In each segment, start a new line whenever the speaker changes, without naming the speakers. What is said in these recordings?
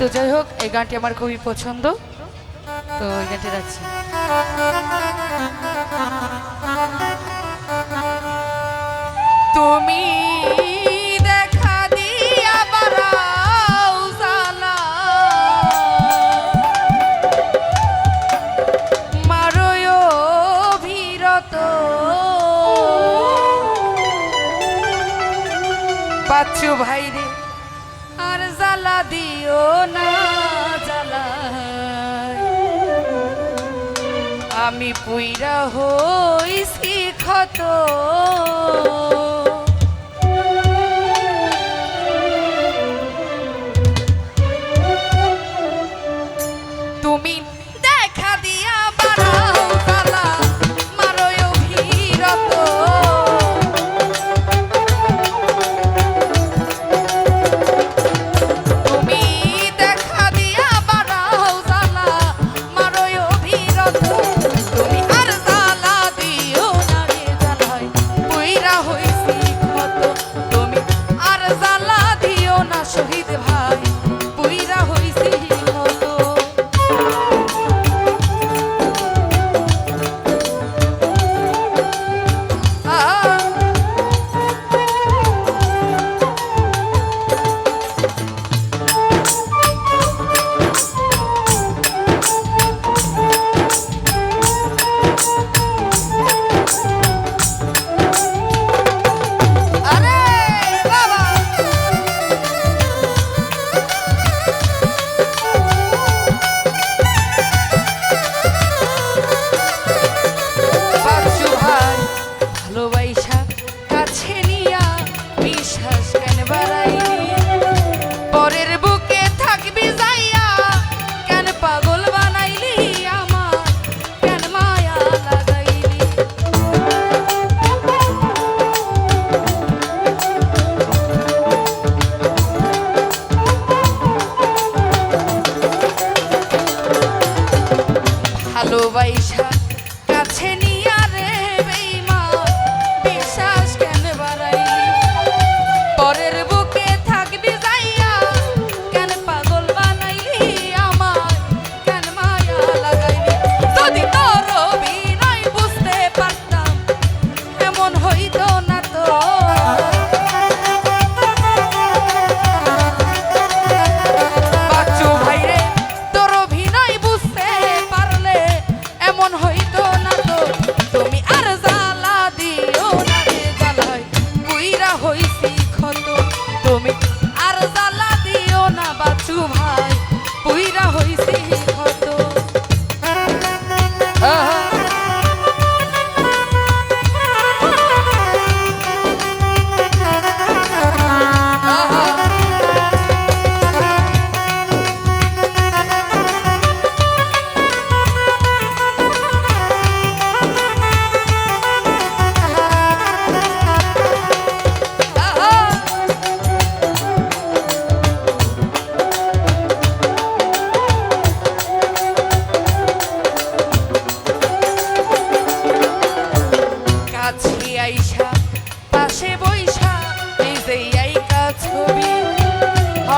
তো যাই হোক, এই গানটি আমার খুবই পছন্দ। তো এই গানটি রাখছি। তুমি বাচ্চু ভাই আমি পুইরা হইছি ক্ষত।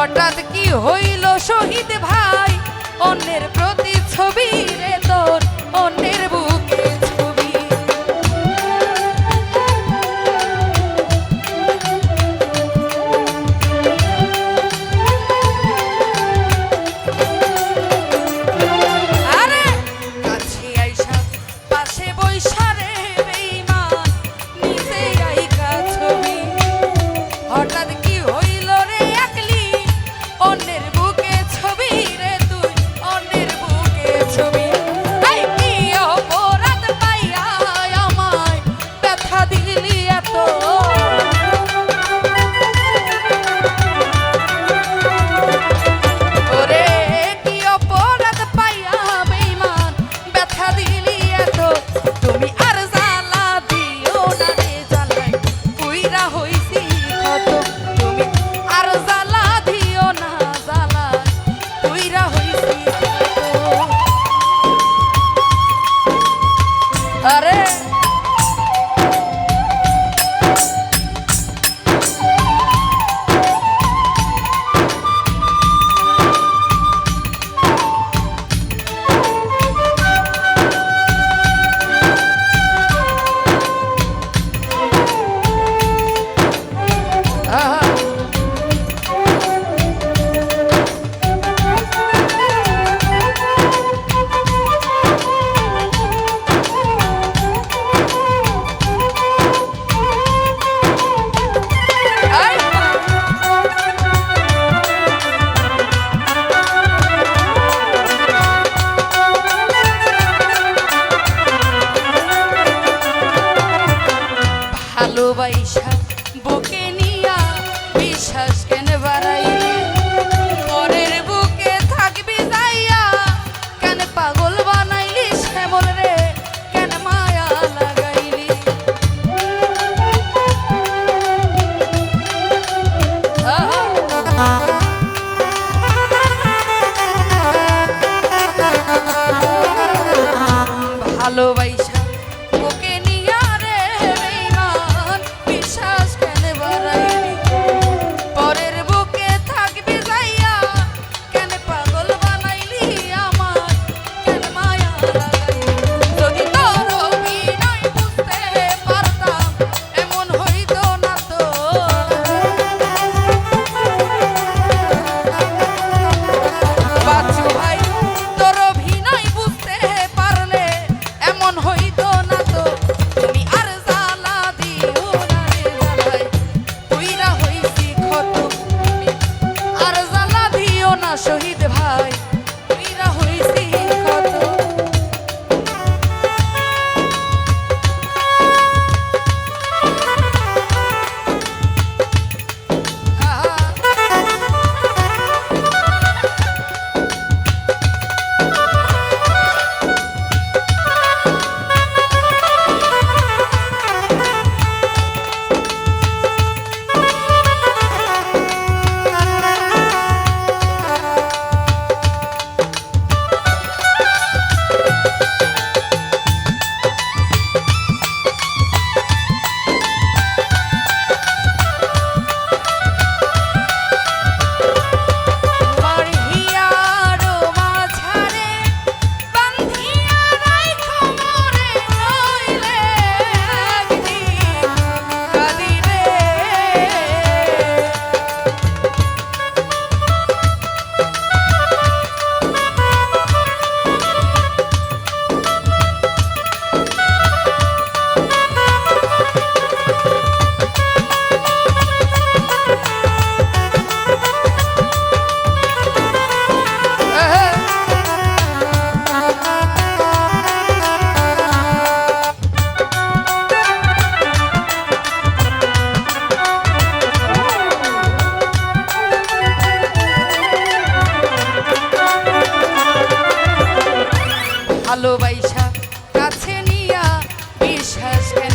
হঠাৎ কি হইল শহীদ ভাই? অন্যের প্রতি ছবি রে তোর অন্যের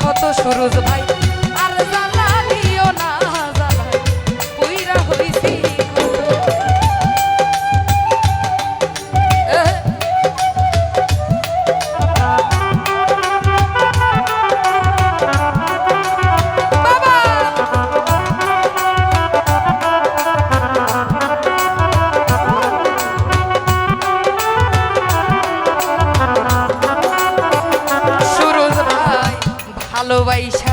ক্ষত সুরুজ ভাই। আর জানা 喂。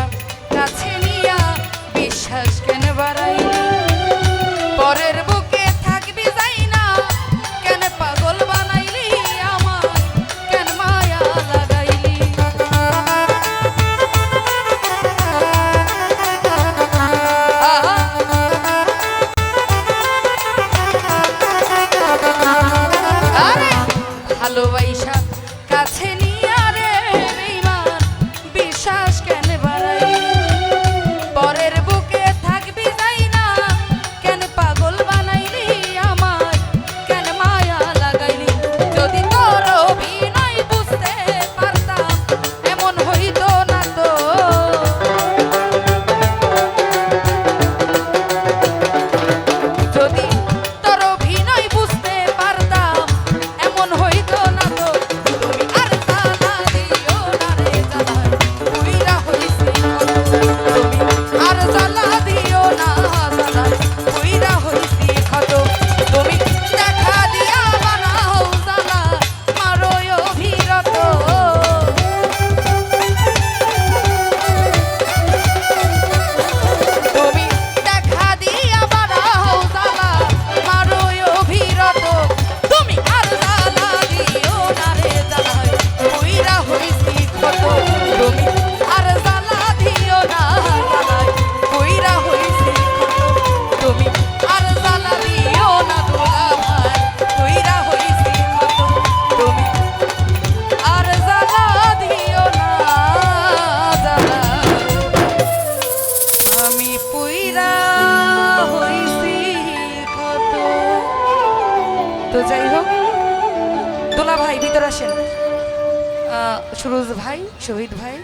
সুরজ ভাই শহীদ ভাই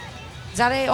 যারা